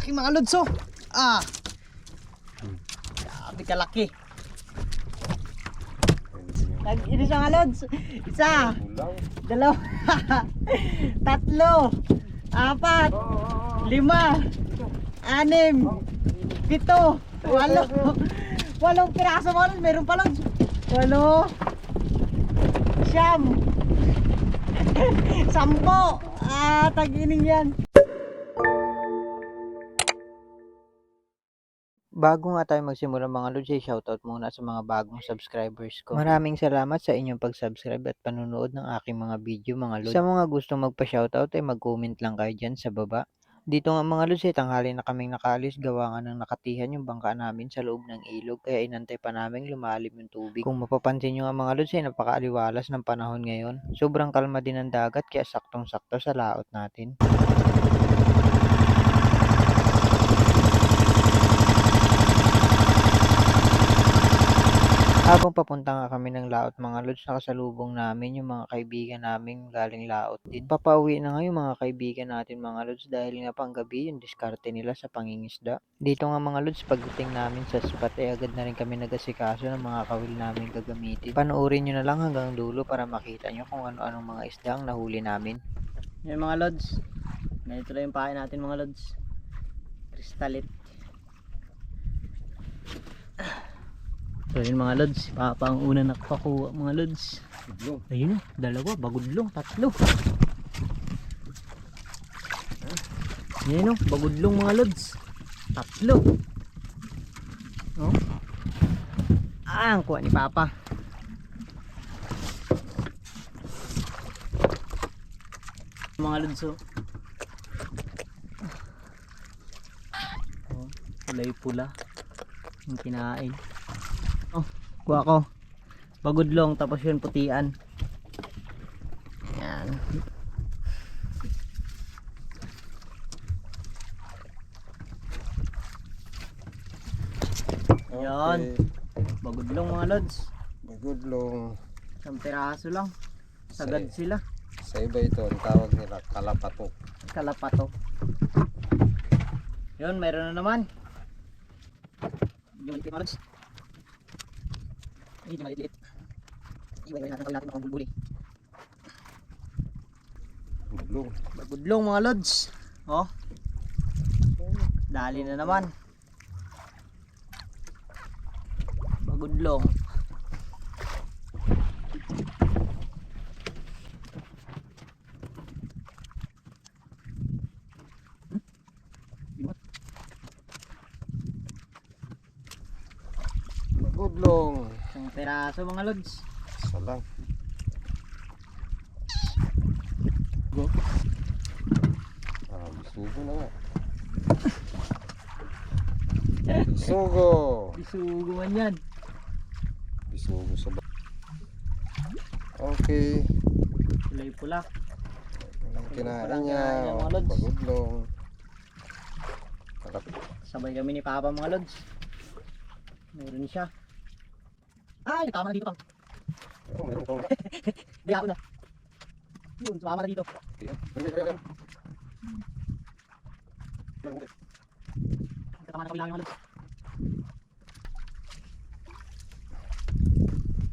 Laki mga lods oh. Ah. Grabe kalaki. Nag-inis mga lods. Isa. Dalawa. Tatlo. Apat. Lima. Anim. Pito. Walo. Walong piraso mga lods. Meron pa lods. Walo. Siyam. Sampo. Ah, tag-ining yan. Bago nga tayo magsimula mga lods, ay shoutout muna sa mga bagong subscribers ko. Maraming salamat sa inyong pag-subscribe at panonood ng aking mga video mga lods. Sa mga gustong magpa-shoutout ay mag-comment lang kayo dyan sa baba. Dito nga mga lods, eh, tanghali na kaming nakaalis, gawa nga ng nakatihan yung bangka namin sa loob ng ilog, kaya inantay pa namin lumalim yung tubig. Kung mapapansin nyo nga mga lods, ay napakaaliwalas ng panahon ngayon. Sobrang kalma din ng dagat, kaya saktong-sakto sa laot natin. Habang papunta nga kami ng laot mga lods, nakasalubong namin yung mga kaibigan namin galing laot din. Papauwi na nga yung mga kaibigan natin mga lods dahil nga pang gabi yung diskarte nila sa pangingisda. Dito nga mga lods, pagdating namin sa spot ay agad na rin kami nagasikaso ng mga kawil namin gagamitin. Panoorin nyo na lang hanggang dulo para makita nyo kung ano-anong mga isda ang nahuli namin. Yan mga lods, ganito lang yung pahay natin mga lods. Kristalit. So yun mga lods, Papa ang una nakakuha mga lods. Ayun, oh, dalawa, bagudlong, tatlo. Yan o, bagudlong mga lods. Tatlo. Oh. Ah, ang kuha ni Papa. Mga lods oh. Oh, kulay pula. Yung kinain. Oh, kuha ko. Bagudlong tapos yun putian. Yan. Yan. Bagudlong mga lods. Bagudlong. Isang piraso lang. Sagad sila. Sa iba ito, ang tawag nila kalapatok. Kalapato. Yun, mayroon na naman. Yung mga lods. Ay, yung maliit. Iway natin kawin natin mga bulbuli. Ulang. Bagudlong mga lods. Oh. Dali na naman. Bagudlong. Isang peraso mga lods. Isa lang. Go. Ah, bisugo na nga. Bisugo. Isugo man yan. Bisugo sa ba. Okay. Kulay pula. Walang kinain niya. mga. Bagudlong. Kalap. Sabay kami ni Papa mga lods. Meron siya. Ay, tama na dito pang. Oh, meron pa. Hindi ako na. Yun, sumama na dito. Tama na kami lang yung lods.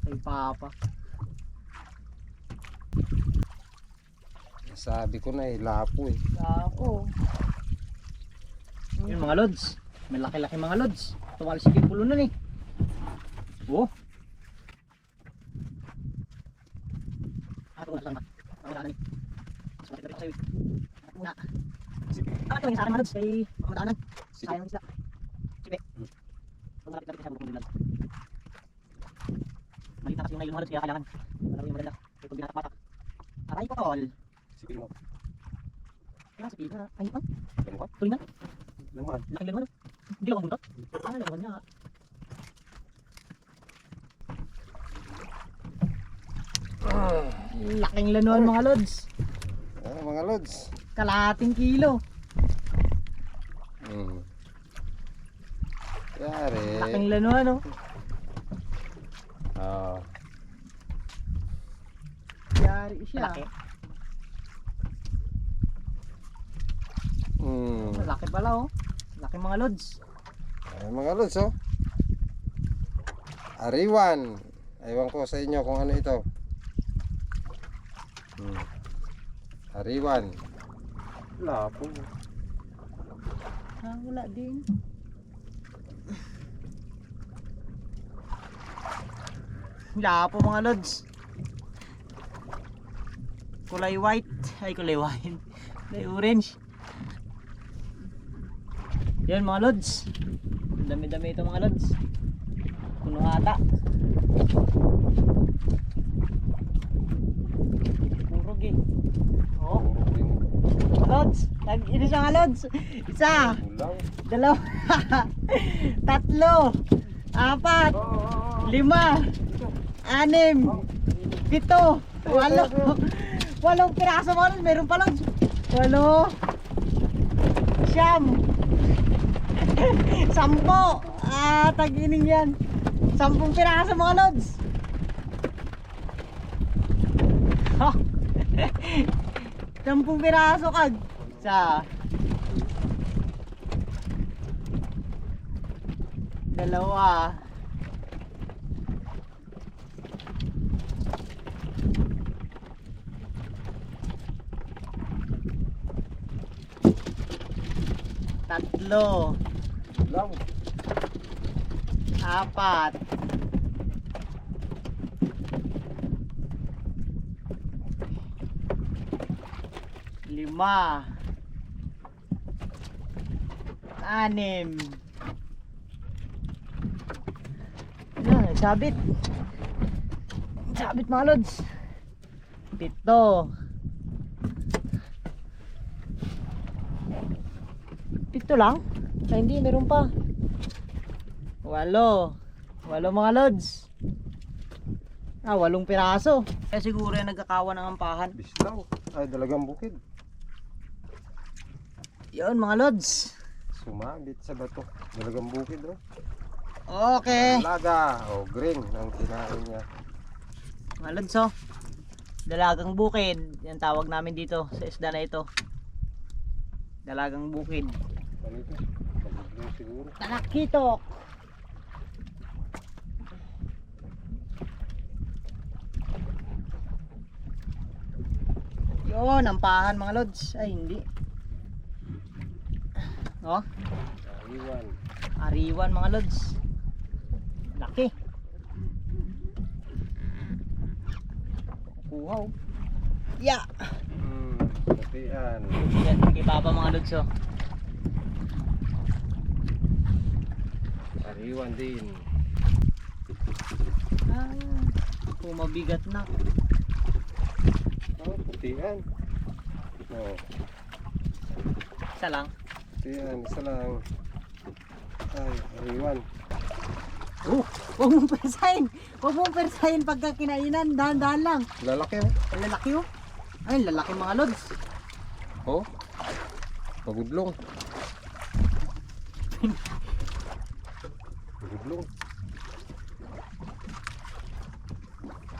Kay Papa. Sabi ko na eh, lapo eh. Ako. Yun mga lods. May laki-laki mga lods. Tumalis yung pulo nun eh. Oh. Ah, ito na Ang wala na eh. Mas matikot ako sa'yo muna. Ah, ito yung sa akin mga lods. Kay mamadaanan. Sige. Sayang ang isda. Sige. Ito malapit-lapit siya bukong na kasi yung nylon mga lods. Kaya kailangan. Malaro yung maganda. Kaya pag binatak-patak. Aray ko tol. Sige mo. Kaya sa pila. Ay, ito. Ano ka? Tuloy na. Laman. Laking laman. Hindi lang buntot. Ah, laman niya. Laking lanuan mga lods. Ah, mga lods. Kalahating kilo. Hmm. Yari. Laking lanuan oh. Ah. Yari siya. Laki. Hmm. Laki pala oh. Laki mga lods. Ay, mga lods, oh. Ariwan. Aywan ko sa inyo kung ano ito. Hmm. Ariwan. Lapo. Ah, wala din. Wala po mga lods. Kulay white. Ay, kulay white. Kulay orange. Yan mga lods. Dami-dami ito mga lods. Puno ata. Purog eh. Oh, lods. Nag- Isa nga lods. Isa. Dalawa. Tatlo. Apat. Lima. Anim. Pito. Walo. Walong piraso mo. Meron pa lang. Walo. Siyam. Sampo. Ah, tagining yan. Sampung piraso mga lods. Ha. Sampung piraso kag. Sa. Dalawa. Tatlo. Apat. Lima. Anim. Yan, sabit. Sabit mga lods. Pito. Pito lang? Ay, hindi, meron pa. Walo. Walo mga lods. Ah, walong piraso. Kaya siguro yung nagkakawa ng ampahan. Bislaw. Ay, dalagang bukid. Yun mga lods. Sumabit sa bato. Dalagang bukid, oh. Okay. Laga. Oh, green ang kinain niya. Mga lods oh. Dalagang bukid. Yan tawag namin dito sa isda na ito. Dalagang bukid. Talakitok. Yun, ampahan mga lods. Ay, hindi. Oh, Iwan. ariwan mga lods. Laki. Oh. Yeah. Hmm. Katian. Yan, kay Papa mga lods oh. Ariwan din. Ah, pumabigat na. Oh, katian. Oh, Isa lang. Katian. Isa lang. Ay, ariwan. Oh, huwag mong persahin. Huwag mong persahin pagka kinainan. Dahan-dahan lang. Lalaki, oh. Ang lalaki oh. Ay, lalaki mga lods. Oh. Pagudlong. Pagudlong.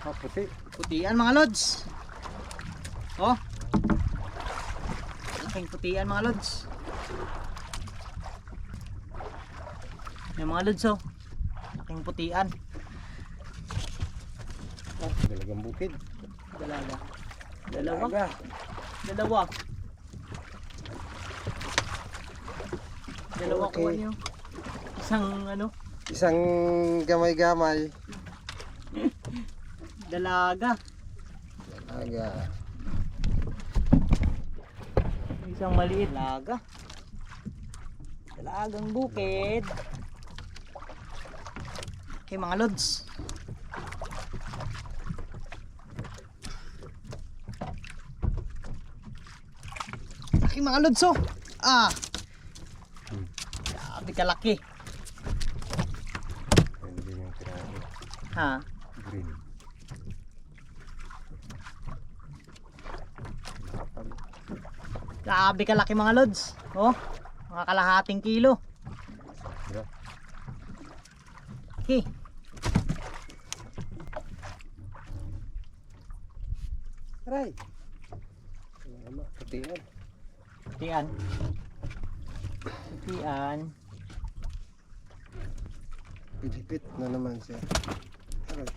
Ah, puti. Putian mga lods. Oh. Laking putian mga lods. Yung mga lods oh. Laking putian. Dalagang bukid. Dalawa. Dalawa. Laga. Dalawa. Dalawa Okay. kuha niyo. Isang ano, Isang gamay-gamay. dalaga. Laga. Isang maliit. Dalaga. Dalagang bukid. Okay mga lods. Laki mga lods oh. Ah. Grabe kalaki. Ha. Green. Grabe kalaki mga lods. Oh. Mga kalahating kilo. Okay. Aray. Tiyan. Putian. Pilipit na naman siya. Aray.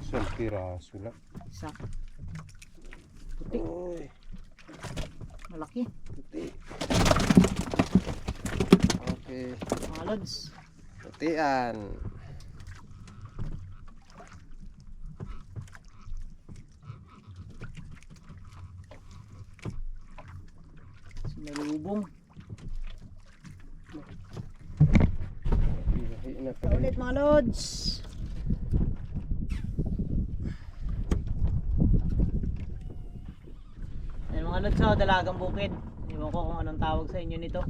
Isang piraso lang. Isa. Puti. Uy, Malaki. puti. Okay. Mga lods. Putian. Ilahi na Ito ulit mga lods. Ayan mga lods, oh, dalagang bukid. Ewan ko kung anong tawag sa inyo nito.